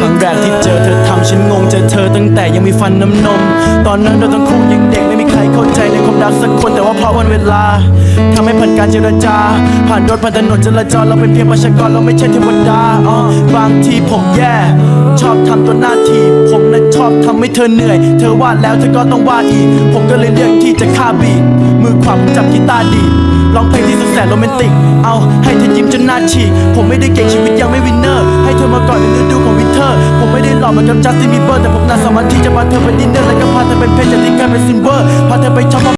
ครั้งแรกที่เจอเธอทำฉันงงเจอเธอตั้งแต่ยังมีฟันน้ำนม ตอนนั้นเราทั้งคู่ยังเด็กไม่มีใครเข้าใจในความรักสักคนแต่ว่าเพราะวันเวลาทำให้ผ่านการเจรจา ผ่านรถผ่านถนนจราจรเราเป็นเพียงประชากรเราไม่ใช่เทวดาอ๋อบางทีผมแย่ ชอบทำตัวหน้าทีผมนั้นชอบทำให้เธอเหนื่อย เธอว่าแล้วเธอก็ต้องว่าอีก ผมก็เลยเลือกที่จะฆ่าบีทมือขวาผมจับกีตาร์ดีร้องเพลงที่สุดแสนโรแมนติก เอาให้เธอยิ้มจนหน้าฉีกผมไม่ได้เก่งชีวิตยังไม่วินเนอร์ให้ เทอร์ผมไม่ได้หล่อเหมือนกับจัสตินบีเบอร์แต่ผมน่าสามารถที่จะพาเธอไปดินเนอร์และก็พาเธอเป็นเพชรจากที่กลายเป็น